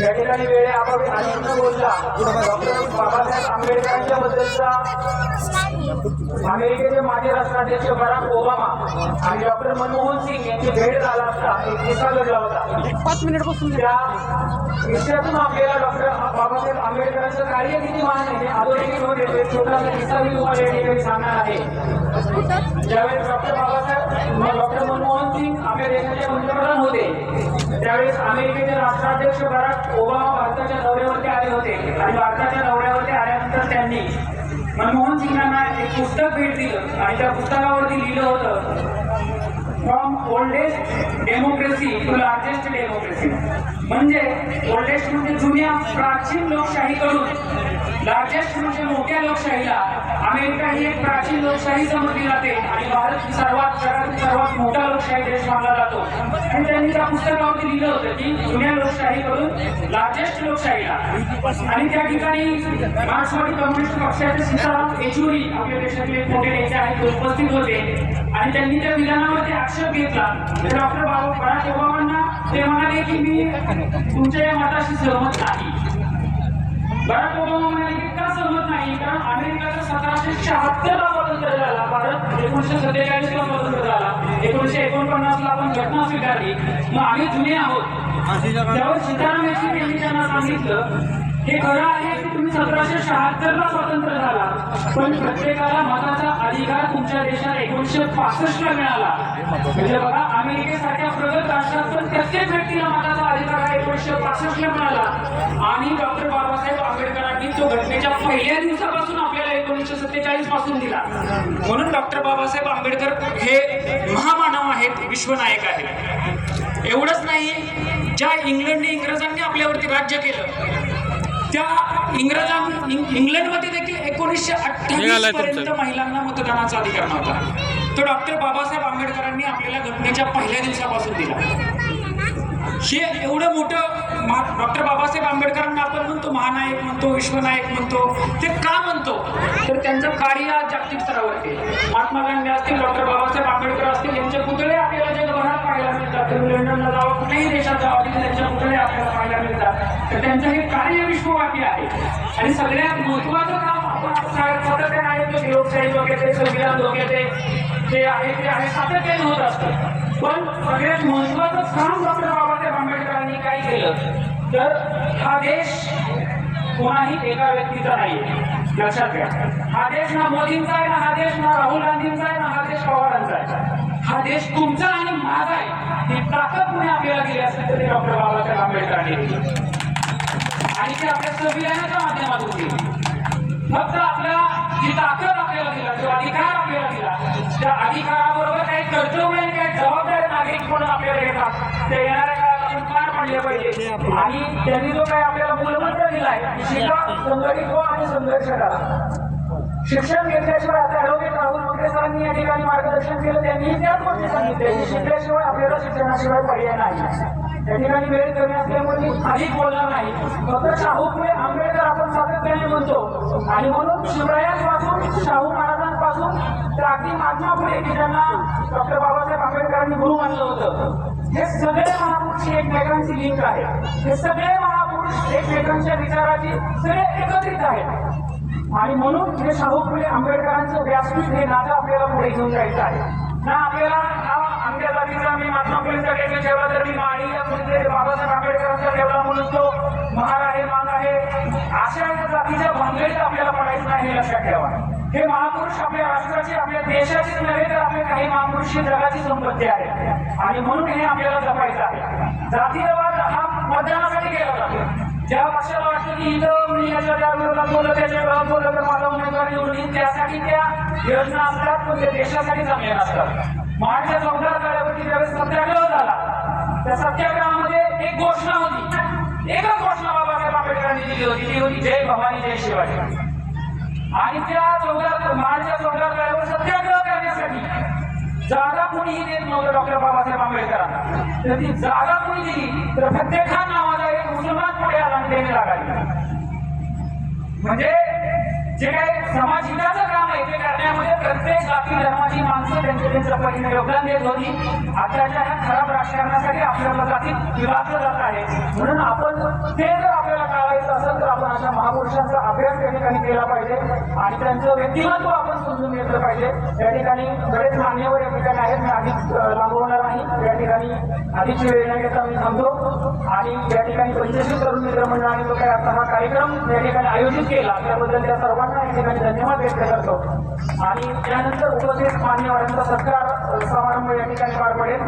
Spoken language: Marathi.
या ठिकाणी वेळ आपण अनेक बोलला. डॉक्टर बाबासाहेब आंबेडकरांच्या बद्दलचा अमेरिकेचे माजी राष्ट्राध्यक्ष बराक ओबामा आणि डॉक्टर मनमोहन सिंग यांची भेट झाला असता एक किस्सा घडला होता. पाच मिनिट बसून त्या विषयातून आपल्याला डॉक्टर बाबासाहेब आंबेडकरांचं कार्य किती महान आहे होत येते. छोटासा किस्सा मी तुम्हाला या ठिकाणी सांगणार आहे. ज्यावेळेस डॉक्टर बाबासाहेब डॉक्टर मनमोहन सिंग आपल्या देशाचे पंतप्रधान होते. त्यावेळेस अमेरिकेचे राष्ट्राध्यक्ष बराक ओबामा भारताच्या दौऱ्यावरती आले होते. आणि भारताच्या दौऱ्यावरती आल्यानंतर त्यांनी मनमोहन सिंगांना एक पुस्तक भेट दिलं. आणि त्या पुस्तकावरती लिहिलं होतं from oldest democracy to largest democracy म्हणजे ओल्डेस्ट म्हणजे जुन्या प्राचीन लोकशाहीकडून लार्जेस्ट म्हणजे मोठ्या लोकशाहीला अमेरिका ही एक प्राचीन लोकशाही समजली जाते आणि भारत ही सर्वात जगातील सर्वात मोठा लोकशाही देश मानला जातो. आणि त्यांनी त्या पुस्तकावरती लिहिलं होतं की जुन्या लोकशाहीकडून लार्जेस्ट लोकशाहीला. आणि त्या ठिकाणी मार्क्सवादी कम्युनिस्ट पक्षाचे सीताराम येचुरी आपल्या देशातले एक मोठे नेते आहेत ते उपस्थित होते. आणि त्यांनी त्या विधानावरती आक्षेप घेतला. तर डॉक्टर बाबा बराक ओबामांना ते म्हणाले की मी तुमच्या या मताशी सहमत नाही. बराक ओबामा म्हणाले की का सहमत नाही? कारण अमेरिकाचा सतराशे शहात्तर ला स्वातंत्र्य झाला. भारत एकोणीशे सत्तेचाळीस ला स्वातंत्र्य झाला. एकोणीशे एकोणपन्नास ला आपण घटना स्वीकारली. मग आम्ही जुने आहोत. त्यावर सीताराम यांनी त्यांना सांगितलं. हे खरं आहे की तुम्ही सतराशे शहात्तर ला स्वतंत्र झाला. पण प्रत्येकाला मताचा अधिकार तुमच्या देशात एकोणीशे पासष्टला मिळाला. म्हणजे बघा अमेरिकेसारख्या प्रगत राष्ट्रात पण प्रत्येक व्यक्तीला मताचा अधिकार हा एकोणीशे पासष्ट ला मिळाला. आणि डॉक्टर बाबासाहेब आंबेडकरांनी तो घटनेच्या पहिल्या दिवसापासून आपल्याला एकोणीसशे सत्तेचाळीसपासून दिला. म्हणून डॉक्टर बाबासाहेब आंबेडकर हे महामानव आहेत विश्वनायक आहेत. एवढंच नाही ज्या इंग्लंडने इंग्रजांनी आपल्यावरती राज्य केलं त्या इंग्रजां इंग- इंग्लंडमध्ये देखील एकोणीसशे अठ्ठावीस पर्यंत. महिलांना मतदानाचा अधिकार नव्हता तो डॉक्टर बाबासाहेब आंबेडकरांनी आपल्याला घटनेच्या पहिल्या दिवसापासून दिला हे एवढं मोठं महा- डॉक्टर बाबासाहेब आंबेडकरांना आपण म्हणतो महानायक म्हणतो विश्वनायक म्हणतो ते का म्हणतो तर त्यांचं कार्य जागतिक स्तरावरती आहे. महात्मा गांधी असतील डॉक्टर बाबासाहेब आंबेडकर असतील यांचे पुतळे लंडनला कुठल्याही देशात जावा तिथे त्यांचे पुतळे आपल्याला पाहायला मिळतात. तर त्यांचं हे कार्य विश्वव्यापी आहे. आणि सगळ्यात महत्वाचं काम आपण सा- सातत्याने आहे ते लोकशाही वगैरे संविधान वगैरे जे आहे ते आहे सातत्याने होत असतं. पण सगळ्यात महत्वाचं काम डॉक्टर बाबासाहेब आंबेडकरांनी काय केलं तर हा देश कोणाही एका व्यक्तीचा नाही लक्षात घ्या. हा देश ना मोदींचा आहे ना हा देश ना राहुल गांधींचा आहे ना हा देश पवारांचा आहे. हा देश तुमचा आणि माझा आहे. ही ताकद कोणी आपल्याला दिली असेल तर डॉक्टर बाबासाहेब आंबेडकरांनी आणि ते आपल्या संविधानाच्या माध्यमातून दिली फक्त आपला जी ताकद आपल्याला दिला जो अधिकार आपल्याला दिला त्या अधिकाराबरोबर काही कर्तव्य आणि काही जबाबदारी नागरिक म्हणून आपल्याला येतात. ते येणाऱ्या काळात पार पडले पाहिजे. आणि त्यांनी जो काही आपल्याला मूलमंत्र दिलाय शिका संघटित व्हा आणि संघर्ष करा. शिक्षण घेतल्याशिवाय आता ॲडव्होकेट राहुल मंगळे सरांनी या ठिकाणी मार्गदर्शन केलं त्यांनी त्याच गोष्टी सांगितले की शिकल्याशिवाय आपल्याला शिक्षणाशिवाय पर्याय नाही. त्या ठिकाणी वेळ कमी असल्यामुळे मी अधिक बोलणार नाही. फक्त शाहू फुले आंबेडकर आपण सातत्याने म्हणतो. आणि म्हणून शिवरायांपासून शाहू महाराजांपासून तर अगदी महात्मा पुढे की ज्यांना डॉक्टर बाबासाहेब आंबेडकरांनी गुरु मानलं होतं. हे सगळे महापुरुष एकमेकांची लिंक आहे हे सगळे महापुरुष एकमेकांच्या विचाराची सगळे एकत्रित आहेत. आणि म्हणून हे शाहू फुले आंबेडकरांचं व्यासपीठ हे नातं आपल्याला पुढे घेऊन जायचं आहे. ना आपल्याला हा आमच्या जातीचा मी महात्मा फुलेंचा टेबल ठेवला तर मी माळी या फुले बाबासाहेब आंबेडकरांचा ठेवला म्हणून तो महार आहे मान आहे. अशा जातीच्या भानगडीत आपल्याला पडायचं नाही हे लक्षात ठेवा. हे महापुरुष आपल्या राष्ट्राची आपल्या देशाचीच नव्हे तर आपल्या काही महापुरुष ही जगाची संपत्ती आहे. आणि म्हणून हे आपल्याला जपायचं आहे. जातीयवाद हा मतदानासाठी केला ज्या पक्षाला वाटतं की इथं मी याच्या त्या विरोधात बोललं त्याच्या विरोधात बोललं तर मला उमेदवार निवडून त्यासाठी त्या योजना असतात पण त्या देशासाठी चांगल्या असतात. मार्चच्या चौदा तारखेवरती ज्यावेळेस सत्याग्रह झाला त्या सत्याग्रहामध्ये एक घोषणा होती. एकच घोषणा बाबासाहेब आंबेडकरांनी दिली होती ती होती जय भवानी जय शिवाजी. आणि त्या चौदा मार्चच्या चौदा तारखेवर सत्याग्रह करण्यासाठी जागा कुणीही देत नव्हतं डॉक्टर बाबासाहेब आंबेडकरांना. तर ती जागा कुणी दिली? तर फत्ते खान नावाचा मुसलमान पुढे आला आणि त्याने म्हणजे जे काही समाजहिताचं काम आहे ते करण्यामध्ये प्रत्येक जाती धर्माची माणसं त्यांच्या त्यांचं परीने योगदान देत होती. आताच्या ह्या खराब राजकारणासाठी आपल्याला काही विभागलं जात आहे. म्हणून आपण ते जर आपल्याला कळायचं असेल तर आपण अशा महापुरुषांचा अभ्यास त्या ठिकाणी केला पाहिजे आणि त्यांचं व्यक्तिमत्व आपण समजून घेतलं पाहिजे. या ठिकाणी बरेच मान्यवर या ठिकाणी आहेत मी आधीच अ, लांबवणार नाही. या ठिकाणी आधीची वेळ न घेता मी थांबतो. आणि या ठिकाणी पंचशील तरुण मित्र मंडळाने जो काही आता हा कार्यक्रम या ठिकाणी आयोजित केला. त्याबद्दल त्या सर्वांना या ठिकाणी धन्यवाद व्यक्त करतो. आणि त्यानंतर उपस्थित मान्यवरांचा सत्कार समारंभ या ठिकाणी पार पडेल.